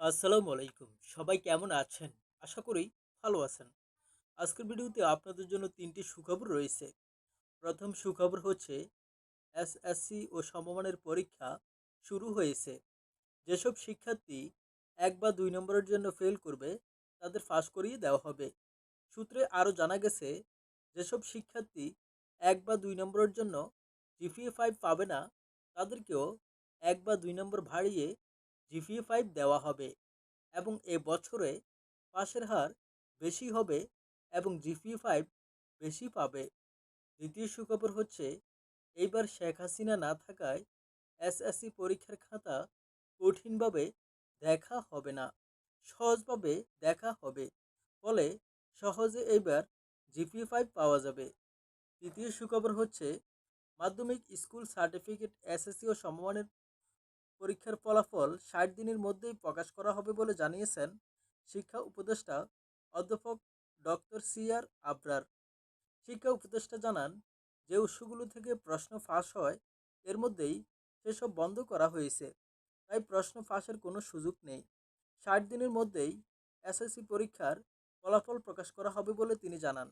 আসসালামু আলাইকুম। সবাই কেমন আছেন? আশা করি ভালো আছেন। আজকের ভিডিওতে আপনাদের জন্য তিনটি সুখবর রয়েছে। প্রথম সুখবর হচ্ছে, এসএসসি ও সমমানের পরীক্ষা শুরু হয়েছে। যেসব শিক্ষার্থী এক বা দুই নম্বরের জন্য ফেল করবে, তাদের ফাঁস করিয়ে দেওয়া হবে। সূত্রে আরও জানা গেছে, যেসব শিক্ষার্থী এক বা দুই নম্বরের জন্য জিপিএ ফাইভ পাবে না, তাদেরকেও এক বা দুই নম্বর ভাড়িয়ে জিপিএ ফাইভ দেওয়া হবে এবং এ বছরে পাশের হার বেশি হবে এবং জিপিএ ফাইভ বেশি পাবে। দ্বিতীয় সুখবর হচ্ছে, এইবার শেখ হাসিনা না থাকায় এসএসসি পরীক্ষার খাতা কঠিনভাবে দেখা হবে না, সহজভাবে দেখা হবে, ফলে সহজে এইবার জিপিএ ফাইভ পাওয়া যাবে। তৃতীয় সুখবর হচ্ছে, মাধ্যমিক স্কুল সার্টিফিকেট এসএসসি ও সমমানের পরীক্ষার ফলাফল ষাট দিনের মধ্যেই প্রকাশ করা হবে বলে জানিয়েছেন শিক্ষা উপদেষ্টা অধ্যাপক ডক্টর সি আর আবরার। শিক্ষা উপদেষ্টা জানান, যে উৎসগুলো থেকে প্রশ্ন ফাঁস হয়, এর মধ্যেই সেসব বন্ধ করা হয়েছে। তাই প্রশ্ন ফাঁসের কোনো সুযোগ নেই। ষাট দিনের মধ্যেই এসএসসি পরীক্ষার ফলাফল প্রকাশ করা হবে বলে তিনি জানান।